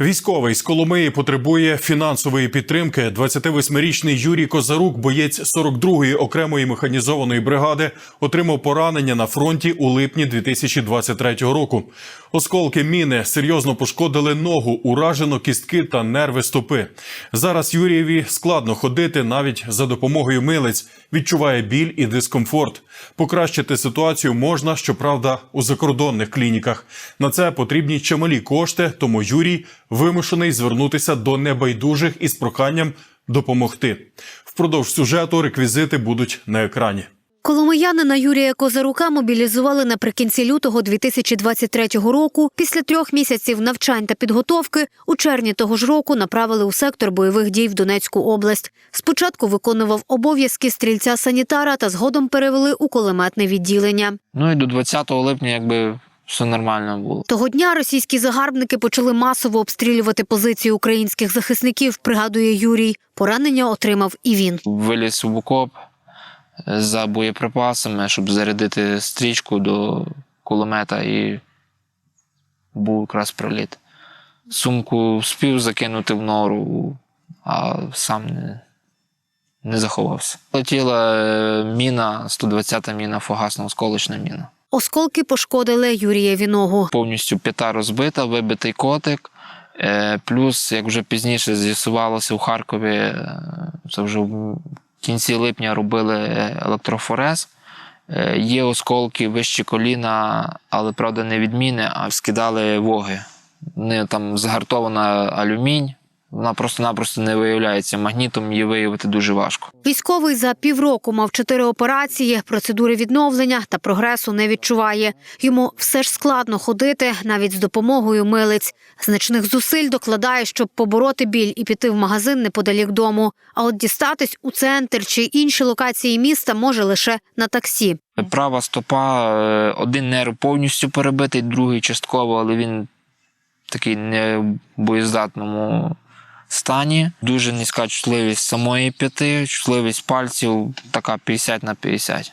Військовий з Коломиї потребує фінансової підтримки. 28-річний Юрій Козарук, боєць 42-ї окремої механізованої бригади, отримав поранення на фронті у липні 2023 року. Осколки міни серйозно пошкодили ногу, уражено кістки та нерви стопи. Зараз Юрієві складно ходити навіть за допомогою милиць. Відчуває біль і дискомфорт. Покращити ситуацію можна, щоправда, у закордонних клініках. На це потрібні чималі кошти, тому Юрій вимушений звернутися до небайдужих із проханням допомогти. Впродовж сюжету реквізити будуть на екрані. Коломиянина Юрія Козарука мобілізували наприкінці лютого 2023 року. Після трьох місяців навчань та підготовки у червні того ж року направили у сектор бойових дій в Донецьку область. Спочатку виконував обов'язки стрільця санітара та згодом перевели у кулеметне відділення. Ну і до 20 липня, якби все нормально було. Того дня російські загарбники почали масово обстрілювати позиції українських захисників. Пригадує Юрій. Поранення отримав і він. Виліз в окоп за боєприпасами, щоб зарядити стрічку до кулемета, і був якраз приліт. Сумку спів закинути в нору, а сам не, не заховався. Летіла е, міна, 120-та міна, фугасно осколочна міна. Осколки пошкодили Юрієві ногу. повністю п'ята розбита, вибитий котик. Е, Плюс, як вже пізніше з'ясувалося у Харкові, е, це вже в кінці липня робили електрофорез. Е, Є осколки вищі коліна, але правда не відміни, а скидали воги. Не там загартована алюмінь, вона просто-напросто не виявляється. Магнітом її виявити дуже важко. Військовий за півроку мав чотири операції, процедури відновлення та прогресу не відчуває. Йому все ж складно ходити навіть з допомогою милиць. Значних зусиль докладає, щоб побороти біль і піти в магазин неподалік дому. А от дістатись у центр чи інші локації міста може лише на таксі. Права стопа, е, один нерв повністю перебитий, другий частково, але він такий не в боєздатному стані. Дуже низька чутливість самої п'яти, чутливість пальців така 50 на 50.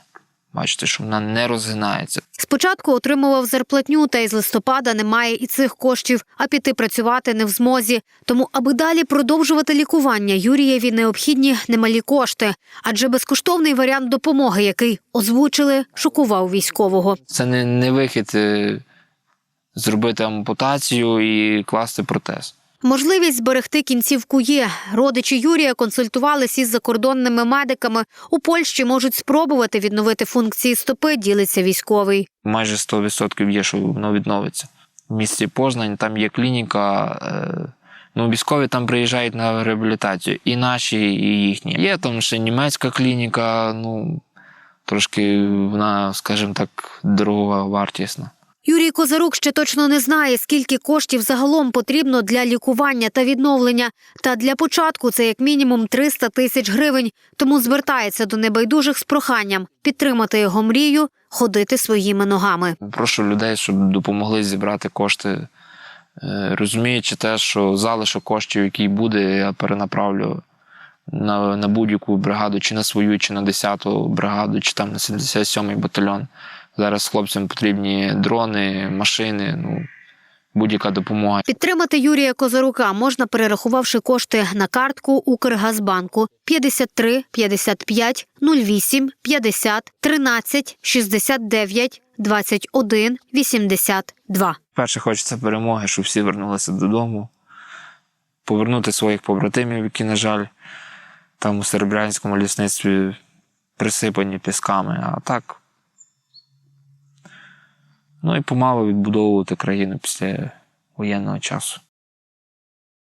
Бачите, що вона не розгинається. Спочатку отримував зарплатню, та із листопада немає і цих коштів, а піти працювати не в змозі. Тому, аби далі продовжувати лікування, Юрієві необхідні немалі кошти, адже безкоштовний варіант допомоги, який озвучили, шокував військового. Це не, не вихід е, зробити ампутацію і класти протез. Можливість зберегти кінцівку є. Родичі Юрія консультувалися із закордонними медиками. У Польщі можуть спробувати відновити функції стопи, ділиться військовий. Майже 100% є, що воно відновиться. В місті Познань там є клініка. Е, ну, військові там приїжджають на реабілітацію. І наші, і їхні. Є там ще німецька клініка, ну трошки вона, скажімо так, дорога вартісна. Юрій Козарук ще точно не знає, скільки коштів загалом потрібно для лікування та відновлення. Та для початку це як мінімум 300 тисяч гривень. Тому звертається до небайдужих з проханням підтримати його мрію, ходити своїми ногами. Прошу людей, щоб допомогли зібрати кошти, Е, розуміючи те, що залишок коштів, який буде, я перенаправлю на, на будь-яку бригаду, чи на свою, чи на 10-ту бригаду, чи там на 77-й батальйон. Зараз хлопцям потрібні дрони, машини, ну, будь-яка допомога. Підтримати Юрія Козарука можна, перерахувавши кошти на картку Укргазбанку 53 55 08 50 13 69 21 82. Перше, хочеться перемоги, щоб всі вернулися додому, повернути своїх побратимів, які, на жаль, там у Серебрянському лісництві присипані пісками. А так. Ну і помалу відбудовувати країну після воєнного часу.